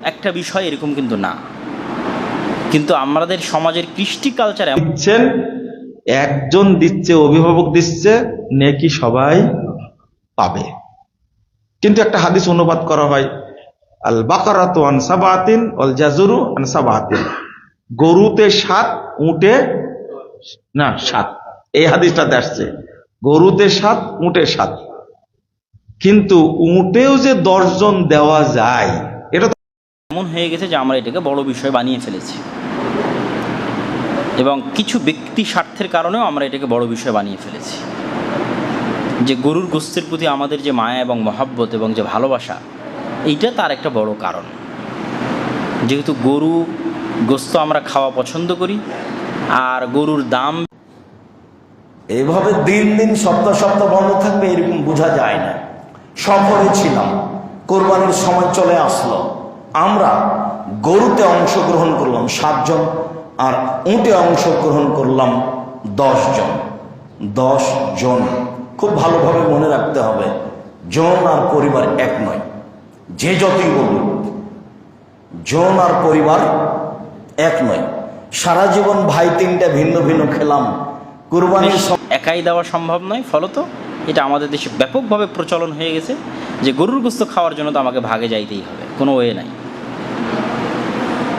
একটা বিষয় এরকম কিন্তু না। কিন্তু আমাদের সমাজের কৃষ্টি কালচার দিচ্ছেন, একজন দিচ্ছে, অভিভাবক দিচ্ছে, নেকি সবাই পাবে। কিন্তু একটা হাদিস অনুবাদ করা হয় আল বাকারাত আন সাবাতিন অল জাজুরু আন সাবাতিন। গরুতে সাত, উটে না, সাত। এই হাদিসটাতে আসছে, গরুতে সাত, উটে সাত। কিন্তু উটেও যে দশজন দেওয়া যায় এমন হয়ে গেছে যে আমরা এটাকে বড় বিষয় বানিয়ে ফেলেছি। এবং কিছু ব্যক্তি স্বার্থের কারণেও আমরা এটাকে বড় বিষয় বানিয়ে ফেলেছি। যে গরুর গোস্তের প্রতি আমাদের যে মায়া এবং মহাব্বত এবং যে ভালোবাসা, এইটা তার একটা বড় কারণ। যেহেতু গরু গোস্ত আমরা খাওয়া পছন্দ করি, আর গরুর দাম এইভাবে দিন দিন, সপ্তাহ সপ্তাহ বন্ধ থাকবে, এরকম বোঝা যায় না। সফরে ছিলাম, কোরবানির সময় চলে আসলো। আমরা গরুতে অংশগ্রহণ করলাম সাতজন আর উঁটে অংশগ্রহণ করলাম দশ জন দশ জন খুব ভালোভাবে মনে রাখতে হবে জন আর পরিবার এক নয়। যে যতই বলুক জন আর পরিবার এক নয়। সারা জীবন ভাই তিনটা ভিন্ন ভিন্ন খেলাম। কুরবানির একাই দেওয়া সম্ভব নয় ফলত এটা আমাদের দেশে ব্যাপকভাবে প্রচলন হয়ে গেছে যে গরুর গোস্ত খাওয়ার জন্য তো আমাকে ভাগে যাইতেই হবে কোনো ওয়ে নাই।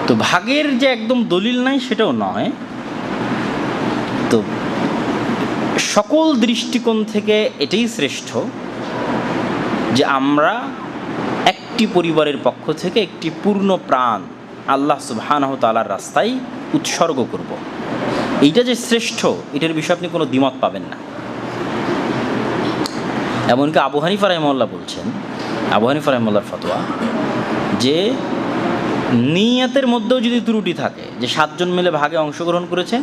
তো ভাগের যে একদম দলিল নাই সেটাও নয় তো সকল দৃষ্টিকোণ থেকে এটাই শ্রেষ্ঠ যে আমরা একটি পরিবারের পক্ষ থেকে একটি পূর্ণ প্রাণ আল্লাহ সুবহানাহু তালার রাস্তায় উৎসর্গ করব। এইটা যে শ্রেষ্ঠ, এটার বিষয়ে আপনি কোনো দ্বিমত পাবেন না এমনকি আবু হানিফা রহমল্লা বলছেন, আবু হানিফা রহমল্লার ফতোয়া যে নিয়াতের মধ্যেও যদি ত্রুটি থাকে, যে সাতজন মিলে ভাগে অংশগ্রহণ করেছে,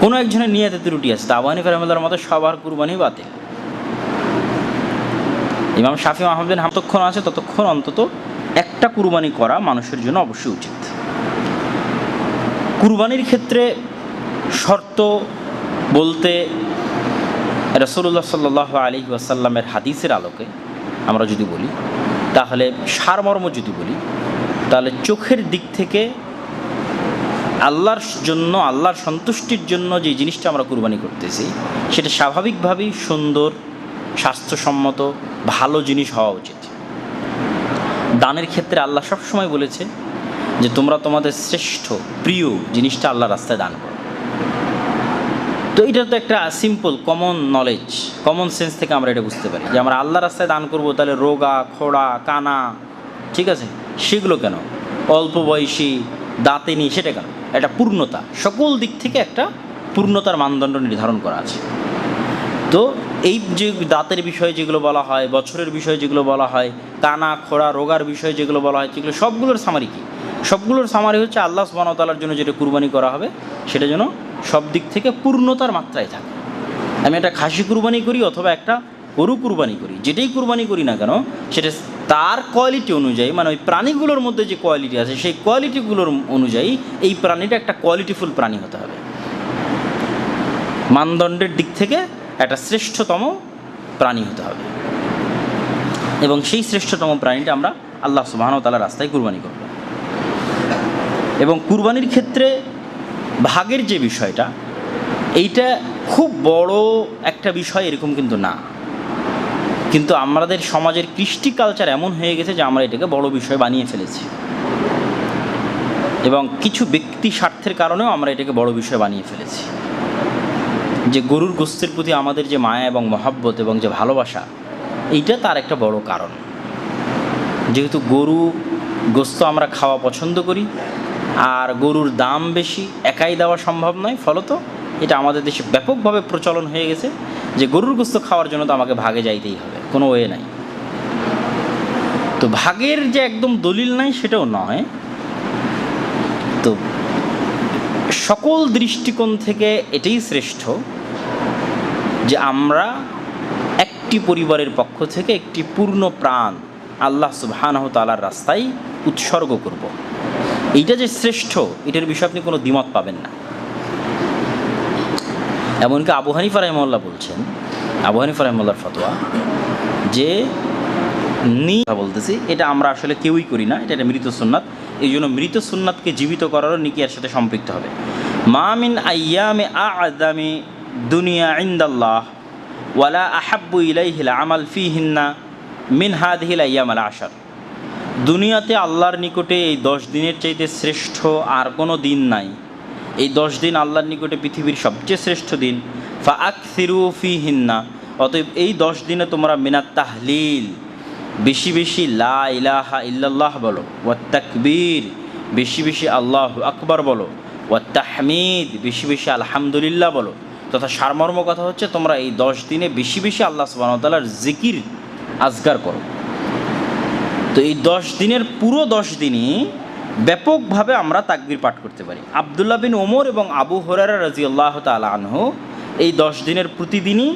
কোনো একজনের নিয়াতে ত্রুটি আছে, তা আবু হানিফা রহমল্লার মতো সবার কুরবানি বাতিল। ইমাম শাফি হাম ততক্ষণ আছে, ততক্ষণ অন্তত একটা কুরবানি করা মানুষের জন্য অবশ্যই উচিত। কুরবানির ক্ষেত্রে শর্ত বলতে রসুল্লাহ সাল্লাহ আলী ওয়াসাল্লামের হাদিসের আলোকে আমরা যদি বলি, তাহলে সারমর্ম যদি বলি তাহলে চোখের দিক থেকে আল্লাহর জন্য, আল্লাহর সন্তুষ্টির জন্য যে জিনিসটা আমরা কুরবানি করতেছি, সেটা স্বাভাবিকভাবেই সুন্দর, স্বাস্থ্যসম্মত, ভালো জিনিস হওয়া উচিত। দানের ক্ষেত্রে আল্লাহ সবসময় বলেছে যে, তোমরা তোমাদের শ্রেষ্ঠ, প্রিয় জিনিসটা আল্লাহ রাস্তায় দান করো। তো এটা তো একটা simple common knowledge common sense থেকে আমরা এটা বুঝতে পারি যে, আমরা আল্লাহ রাস্তায় দান করব, তাহলে রোগা, খোড়া, কানা, ঠিক আছে? সেগুলো কেন? অল্প বয়সী, দাঁতেনি, সেটা কেন? একটা পূর্ণতা। সকল দিক থেকে একটা পূর্ণতার মানদণ্ড নির্ধারণ করা আছে। তো এই যে দাঁতের বিষয়ে যেগুলো বলা হয়, বছরের বিষয়ে যেগুলো বলা হয়, কানা, খোড়া, রোগার বিষয়ে যেগুলো বলা হয় সেগুলো সবগুলোর সামারি কি? সবগুলোর সামারি হচ্ছে আল্লাহ সুবাহতালার জন্য যেটা কুরবানি করা হবে, সেটা যেন সব দিক থেকে পূর্ণতার মাত্রায় থাকে। আমি একটা খাসি কুরবানি করি অথবা একটা গরু কুরবানি করি। যেটাই কুরবানি করি না কেন, সেটা তার কোয়ালিটি অনুযায়ী মানে ওই প্রাণীগুলোর মধ্যে যে কোয়ালিটি আছে, সেই কোয়ালিটিগুলোর অনুযায়ী এই প্রাণীটা একটা কোয়ালিটিফুল প্রাণী হতে হবে। মানদণ্ডের দিক থেকে একটা শ্রেষ্ঠতম প্রাণী হতে হবে। এবং সেই শ্রেষ্ঠতম প্রাণীটা আমরা আল্লাহ সুবাহতালার রাস্তায় কুরবানি করব। এবং কুরবানির ক্ষেত্রে ভাগের যে বিষয়টা, এইটা খুব বড় একটা বিষয় এরকম কিন্তু না। কিন্তু আমাদের সমাজের কৃষ্টি কালচার এমন হয়ে গেছে যে আমরা এটাকে বড় বিষয় বানিয়ে ফেলেছি। এবং কিছু ব্যক্তি স্বার্থের কারণেও আমরা এটাকে বড় বিষয় বানিয়ে ফেলেছি। যে গরুর গোস্তের প্রতি আমাদের যে মায়া এবং মহাব্বত এবং যে ভালোবাসা, এইটা তার একটা বড় কারণ। যেহেতু গরু গোস্ত আমরা খাওয়া পছন্দ করি, আর গরুর দাম বেশি, একাই দেওয়া সম্ভব নয়, ফলত এটা আমাদের দেশে ব্যাপকভাবে প্রচলন হয়ে গেছে যে গরুর গোস্ত খাওয়ার জন্য তো আমাকে ভাগে যাইতেই হবে। কোনো ওয়ে নাই। তো ভাগের যে একদম দলিল নাই সেটাও নয়। তো সকল দৃষ্টিকোণ থেকে এটাই শ্রেষ্ঠ যে আমরা একটি পরিবারের পক্ষ থেকে একটি পূর্ণ প্রাণ আল্লাহ সুবহানাহ তালার রাস্তায় উৎসর্গ করব। এইটা যে শ্রেষ্ঠ, এটার বিষয়ে আপনি কোনো দ্বিমত পাবেন না। এমনকি আবু হানিফা রহমল্লা বলছেন, আবু হানিফা রহমল্লার ফতোয়া যে নি বলতেছি, এটা আমরা আসলে কেউই করি না, এটা একটা মৃত সুন্নাত। এই জন্য মৃত সুন্নাতকে জীবিত করারও নিকিয়ার সাথে সম্পৃক্ত হবে। মামিন আয়ামে আদামি দুনিয়া ইন্দাল্লাহ ওয়ালা আহাব্বু ইলাইহিল আমাল ফি হিন্না মিন হাদহিল আয়াম আল আশার। দুনিয়াতে আল্লাহর নিকটে এই দশ দিনের চাইতে শ্রেষ্ঠ আর কোনো দিন নাই। এই দশ দিন আল্লাহর নিকটে পৃথিবীর সবচেয়ে শ্রেষ্ঠ দিন। ফা আক ফি হিন্না অতএব এই দশ দিনে তোমরা মিনাত তাহলিল, বেশি বেশি লা ইলাহা ইল্লাল্লাহ বলো, ওয়া তাকবীর, বেশি বেশি আল্লাহ আকবর বলো, ওয়া তাহমিদ, বেশি বেশি আলহামদুলিল্লাহ বলো। তথা সারমর্ম কথা হচ্ছে তোমরা এই দশ দিনে বেশি বেশি আল্লাহ তাআলার জিকির আজগার করো। তো এই দশ দিনের পুরো দশ দিনই ব্যাপকভাবে আমরা তাকবির পাঠ করতে পারি। আবদুল্লাহ বিন ওমর এবং আবু হরারা রাজি আল্লাহ আনহু এই দশ দিনের প্রতিদিনই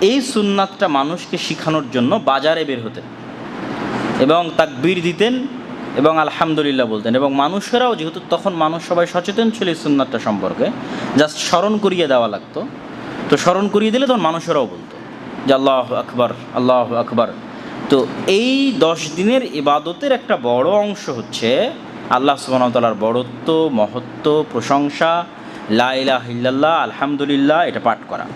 এই সুন্নাতটা মানুষকে শিখানোর জন্য বাজারে বের হতেন এবং তাকবির দিতেন এবং আলহামদুলিল্লাহ বলতেন। এবং মানুষেরাও যেহেতু তখন মানুষ সবাই সচেতন ছিল এই সুন্নাতটা সম্পর্কে জাস্ট স্মরণ করিয়ে দেওয়া লাগতো। তো স্মরণ করিয়ে দিলে তখন মানুষেরাও বলতো যে আল্লাহ আকবর আল্লাহ আকবর। তো এই দশ দিনের ইবাদতের একটা বড় অংশ হচ্ছে আল্লাহ সুবাহতালার বড়ত্ব, মহত্ব, প্রশংসা লাইলা হিল্লাল্লাহ আলহামদুলিল্লাহ, এটা পাঠ করা।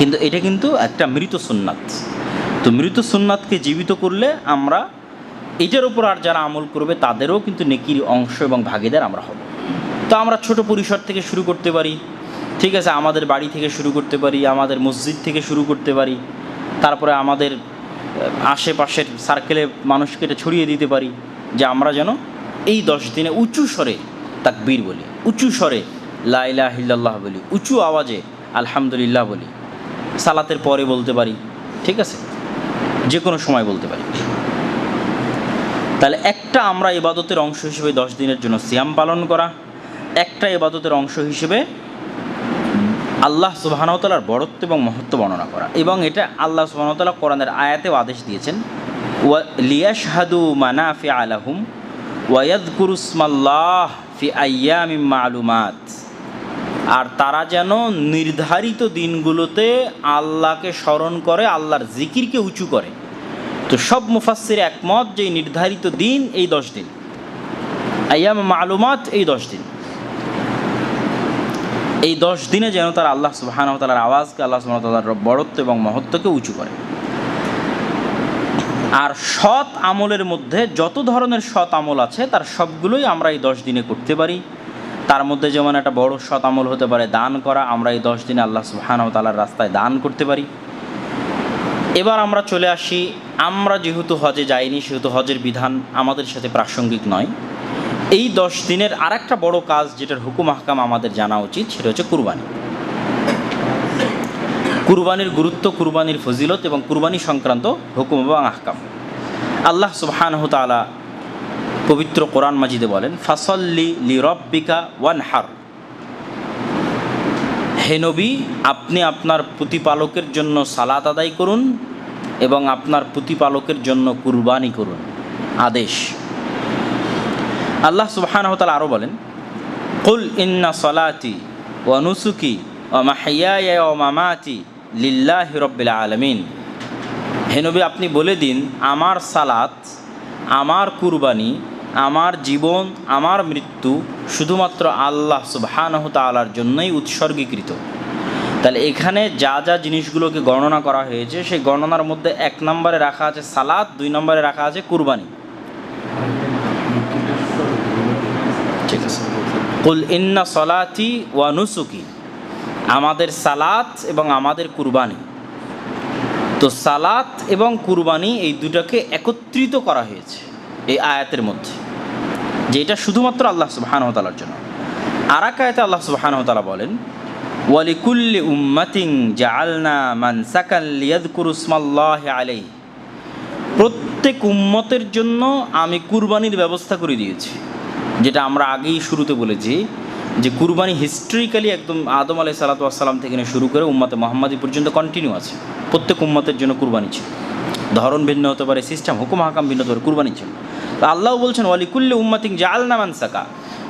কিন্তু এটা কিন্তু একটা মৃত সুন্নাত। তো মৃত সুন্নাতকে জীবিত করলে আমরা এটার উপর আর যারা আমল করবে তাদেরও কিন্তু নেকির অংশ এবং ভাগিদার আমরা হব। তো আমরা ছোট পরিসর থেকে শুরু করতে পারি, ঠিক আছে, আমাদের বাড়ি থেকে শুরু করতে পারি, আমাদের মসজিদ থেকে শুরু করতে পারি, তারপরে আমাদের আশেপাশের সার্কেলে মানুষকে এটা ছড়িয়ে দিতে পারি যে আমরা যেন এই দশ দিনে উঁচু স্বরে তাকবীর বলি, উঁচু স্বরে লাইলা ইলাহা ইল্লাল্লাহ বলি, উঁচু আওয়াজে আলহামদুলিল্লাহ বলি। সালাতের পরে বলতে পারি, ঠিক আছে? যে কোনো সময় বলতে পারি। তাহলে একটা আমরা ইবাদতের অংশ হিসেবে দশ দিনের জন্য সিয়াম পালন করা, একটা ইবাদতের অংশ হিসেবে আল্লাহ সুবাহানতালার বড়ত্ব এবং মহত্ব বর্ণনা করা। এবং এটা আল্লাহ সুবাহতাল্লাহ কোরআনের আয়াতেও আদেশ দিয়েছেন, ওয়া লিয়াশহাদু মানাফি আলাহুম ওয়াদ কুরুসমাল্লাহ ফি আয়ামিম মালুমাত। আর তারা যেন নির্ধারিত দিনগুলোতে আল্লাহকে স্মরণ করে, আল্লাহর জিকিরকে উঁচু করে। তো সব মুফাসির একমত যে নির্ধারিত দিন এই দশ দিন। আয়াম মালুমাত এই দশ দিন। এই দশ দিনে যেন তারা আল্লাহ সুবাহান তালার আওয়াজকে, আল্লাহ সুবাহ তালার বড়ত্ব এবং মহত্বকে উঁচু করে। আর সৎ আমলের মধ্যে যত ধরনের সৎ আমল আছে, তার সবগুলোই আমরা এই দশ দিনে করতে পারি। তার মধ্যে যেমন একটা বড় সৎ আমল হতে পারে, দান করা, আমরা এই দশ দিনে আল্লাহ সুবহান তালার রাস্তায় দান করতে পারি। এবার আমরা চলে আসি, আমরা যেহেতু হজে যাইনি, সেহেতু হজের বিধান আমাদের সাথে প্রাসঙ্গিক নয়। এই দশ দিনের আর একটা বড় কাজ যেটার হুকুম হাকাম আমাদের জানা উচিত, সেটা হচ্ছে কুরবানি। কুরবানির গুরুত্ব, কুরবানির ফজিলত এবং কুরবানি সংক্রান্ত হুকুম এবং আহকাম। আল্লাহ সুবহানহ তাআলা পবিত্র কোরআন মাজিদে বলেন, ফাসল্লি লি রব্বিকা ওয়ান হার হে নবী, আপনি আপনার প্রতিপালকের জন্য সালাত আদায় করুন এবং আপনার প্রতিপালকের জন্য কুরবানি করুন। আদেশ। আল্লাহ সুবহানাহু তাআলা আরও বলেন, কুল ইন্না সলাতি ও নুসুকি ওয়া মাহিয়ায়া ওয়া মামাতি লিল্লাহি রব্বিল আলামিন। হে নবী, আপনি বলে দিন, আমার সালাত, আমার কুরবানি আমার জীবন, আমার মৃত্যু শুধুমাত্র আল্লাহ সুবহানাহু তাআলার জন্যই উৎসর্গীকৃত। তাহলে এখানে যা যা জিনিসগুলোকে গণনা করা হয়েছে, সেই গণনার মধ্যে এক নম্বরে রাখা আছে সালাদ দুই নম্বরে রাখা আছে কুরবানি। ঠিক আছে। কুল ইন্না সলাতি ওয়া নুসুকি। আমাদের সালাত এবং আমাদের কুরবানি। তো সালাত এবং কুরবানি এই দুটাকে একত্রিত করা হয়েছে। এই আয়াতের মধ্যে যেটা শুধুমাত্র আল্লাহ সুবাহানতালার জন্য। আর এক আয়াতে আল্লাহ সুবাহানতালা বলেন, ওয়ালিকুল্লি উম্মাতিং জাআলনা মান সাকান লিয়াদকুরুসমাল্লাহ আলাই প্রত্যেক উম্মতের জন্য আমি কুরবানির ব্যবস্থা করে দিয়েছি। যেটা আমরা আগেই শুরুতে বলেছি, যে কুরবানি হিস্ট্রিক্যালি একদম আদম আলাই সালাতু আসসালাম থেকে শুরু করে উম্মাতে মোহাম্মদী পর্যন্ত কন্টিনিউ আছে। প্রত্যেক উম্মতের জন্য কুরবানি ছিল। ধরন ভিন্ন হতে পারে সিস্টেম হুকুম, হাকাম ভিন্ন হতে পারে কুরবানি ছিল তো আল্লাহ বলছেন, ওয়ালিকুল্লি উম্মাতিং জাল নামান সাকা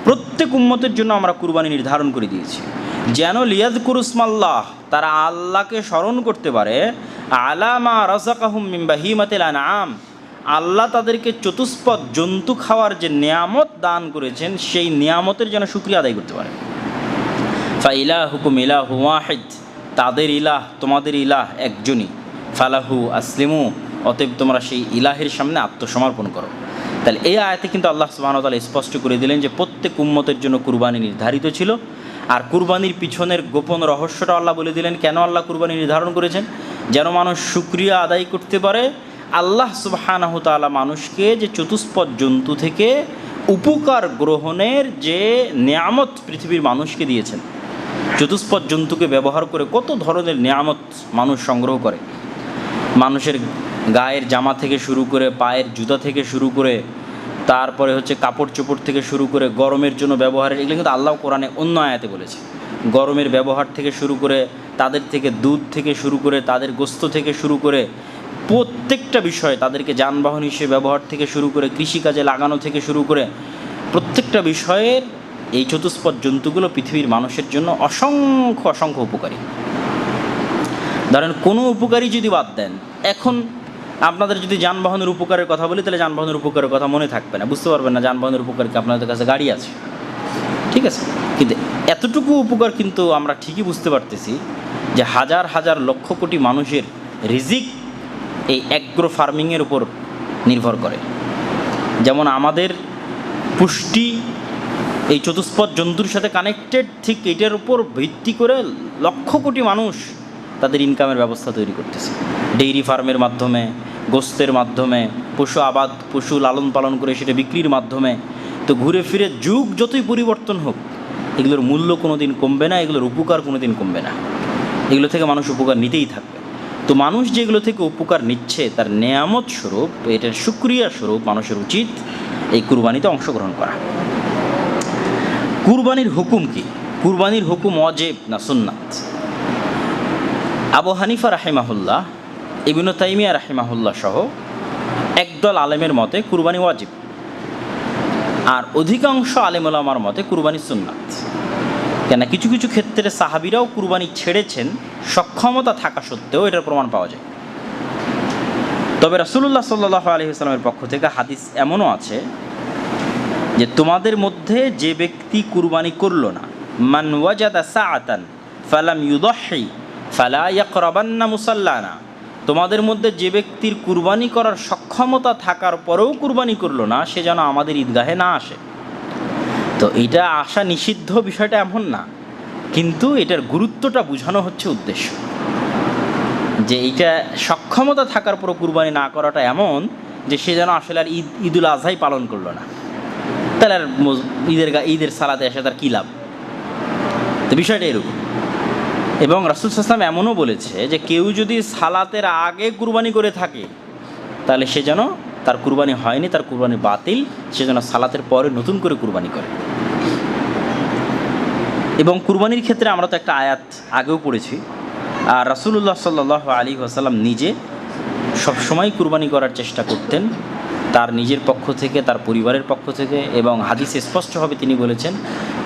প্রত্যেক উম্মতের জন্য আমরা কুরবানি নির্ধারণ করে দিয়েছি। যেন লিয়াদ কুরুসমাল্লাহ তারা আল্লাহকে স্মরণ করতে পারে আলামা রাজাকাহুম মিন বাহিমাতিল আনআম। আল্লাহ তাদেরকে চতুষ্পদ জন্তু খাওয়ার যে নিয়ামত দান করেছেন, সেই নিয়ামতের যেন শুক্রিয়া আদায় করতে পারে। ফাইলা হুকুম ইলাহ ওয়াহিদ। তাদের ইলাহ, তোমাদের ইলাহ একজনই। ফালাহু আসলিমু। অতএব তোমরা সেই ইলাহের সামনে আত্মসমর্পণ করো। তাহলে এই আয়াতে কিন্তু আল্লাহ সুবাহতাল স্পষ্ট করে দিলেন যে প্রত্যেক উম্মতের জন্য কুরবানি নির্ধারিত ছিল। আর কুরবানির পিছনের গোপন রহস্যটা আল্লাহ বলে দিলেন, কেন আল্লাহ কুরবানি নির্ধারণ করেছেন? যেন মানুষ শুক্রিয়া আদায় করতে পারে। আল্লাহ সুবাহানাহ তাআলা মানুষকে যে চতুষ্পদ জন্তু থেকে উপকার গ্রহণের যে নিয়ামত পৃথিবীর মানুষকে দিয়েছেন, চতুষ্পদ জন্তুকে ব্যবহার করে কত ধরনের নিয়ামত মানুষ সংগ্রহ করে। মানুষের গায়ের জামা থেকে শুরু করে পায়ের জুতা থেকে শুরু করে, তারপরে হচ্ছে কাপড় চোপড় থেকে শুরু করে গরমের জন্য ব্যবহারের, এগুলো কিন্তু আল্লাহ কোরআনে অন্য আয়াতে বলেছে। গরমের ব্যবহার থেকে শুরু করে, তাদের থেকে দুধ থেকে শুরু করে, তাদের গোস্ত থেকে শুরু করে, প্রত্যেকটা বিষয়ে তাদেরকে যানবাহন হিসেবে ব্যবহার থেকে শুরু করে, কৃষিকাজে লাগানো থেকে শুরু করে, প্রত্যেকটা বিষয়ের এই চতুষ্পদ জন্তুগুলো পৃথিবীর মানুষের জন্য অসংখ্য অসংখ্য উপকারী। ধরেন কোনো উপকারী যদি বাদ দেন, এখন আপনাদের যদি যানবাহনের উপকারের কথা বলি, তাহলে যানবাহনের উপকারের কথা মনে থাকবে না। বুঝতে পারবেন না যানবাহনের উপকার কি, আপনাদের কাছে গাড়ি আছে। ঠিক আছে? কিন্তু এতটুকু উপকার কিন্তু আমরা ঠিকই বুঝতে পারতেছি যে হাজার হাজার লক্ষ কোটি মানুষের রিজিক এই অ্যাগ্রো ফার্মিংয়ের উপর নির্ভর করে। যেমন আমাদের পুষ্টি এই চতুষ্পদ জন্তুর সাথে কানেক্টেড ঠিক এটার উপর ভিত্তি করে লক্ষ কোটি মানুষ তাদের ইনকামের ব্যবস্থা তৈরি করতেছে। ডেইরি ফার্মের মাধ্যমে, গোস্তের মাধ্যমে, পশু আবাদ, পশু লালন পালন করে সেটা বিক্রির মাধ্যমে। তো ঘুরে ফিরে যুগ যতই পরিবর্তন হোক, এগুলোর মূল্য কোনো দিন কমবে না, এগুলোর উপকার কোনো দিন কমবে না। এগুলো থেকে মানুষ উপকার নিতেই থাকবে। তো মানুষ যেগুলো থেকে উপকার নিচ্ছে, তার নেয়ামত স্বরূপ এটার সুক্রিয়া স্বরূপ, মানুষের উচিত এই কুরবানিতে অংশগ্রহণ করা। কুরবানির হুকুম কি? কুরবানির হুকুম অজেব না সুন্নাত? আবু হানিফা রাহেমাহুল্লাহ, ইবিনু তাইমিয়া রাহেমাহুল্লাহ সহ একদল আলেমের মতে কুরবানি ওয়াজিব। আর অধিকাংশ আলেমুলামার মতে কুরবানি সুন্নাত। কেন কিছু কিছু ক্ষেত্রে সাহাবিরাও কুরবানি ছেড়েছেন, সক্ষমতা থাকা সত্ত্বেও এটার প্রমাণ পাওয়া যায়। তবে রাসুল্লাহ সাল্লাহ আলহিহাস্লামের পক্ষ থেকে হাদিস এমনও আছে যে তোমাদের মধ্যে যে ব্যক্তি কুরবানি করল না, মান ওয়াজাদা সাআতান ফালাম ইউদহি ফালা ইয়াকরাবান্না মুসাল্লানা। তোমাদের মধ্যে যে ব্যক্তির কুরবানি করার সক্ষমতা থাকার পরেও কুরবানি করল না, সে যেন আমাদের ঈদগাহে না আসে। তো এটা আসা নিষিদ্ধ বিষয়টা এমন না, কিন্তু এটার গুরুত্বটা বোঝানো হচ্ছে উদ্দেশ্য। যে এইটা সক্ষমতা থাকার পরও কুরবানি না করাটা এমন যে সে যেন আসলে আর ঈদ, ঈদুল আজহাই পালন করল না। তাহলে আর ঈদের ঈদের সালাতে এসে তার কী লাভ? তো বিষয়টা এরকম। এবং রাসুল সাসলাম এমনও বলেছে যে কেউ যদি সালাতের আগে কুরবানি করে থাকে, তাহলে সে যেন তার কুরবানি হয়নি, তার কুরবানি বাতিল, সে যেন সালাতের পরে নতুন করে কুরবানি করে। এবং কুরবানির ক্ষেত্রে আমরা তো একটা আয়াত আগেও পড়েছি, আর রাসুল্লাহ সাল্লাহ আলী আসাল্লাম নিজে সবসময় কুরবানি করার চেষ্টা করতেন তার নিজের পক্ষ থেকে, তার পরিবারের পক্ষ থেকে এবং হাদিসে স্পষ্টভাবে তিনি বলেছেন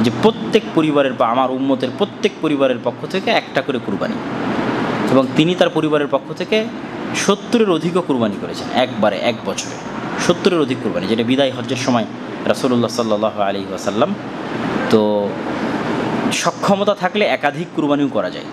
যে প্রত্যেক পরিবারের বা আমার উম্মতের প্রত্যেক পরিবারের পক্ষ থেকে একটা করে কুরবানি। এবং তিনি তার পরিবারের পক্ষ থেকে সত্তরের অধিকও কুরবানি করেছেন, একবারে, এক বছরে। সত্তরের অধিক কুরবানি, যেটা বিদায় হজ্জের সময় রাসুল্লাহ সাল্লাহ আলী আসাল্লাম তো সক্ষমতা থাকলে একাধিক কুরবানিও করা যায়।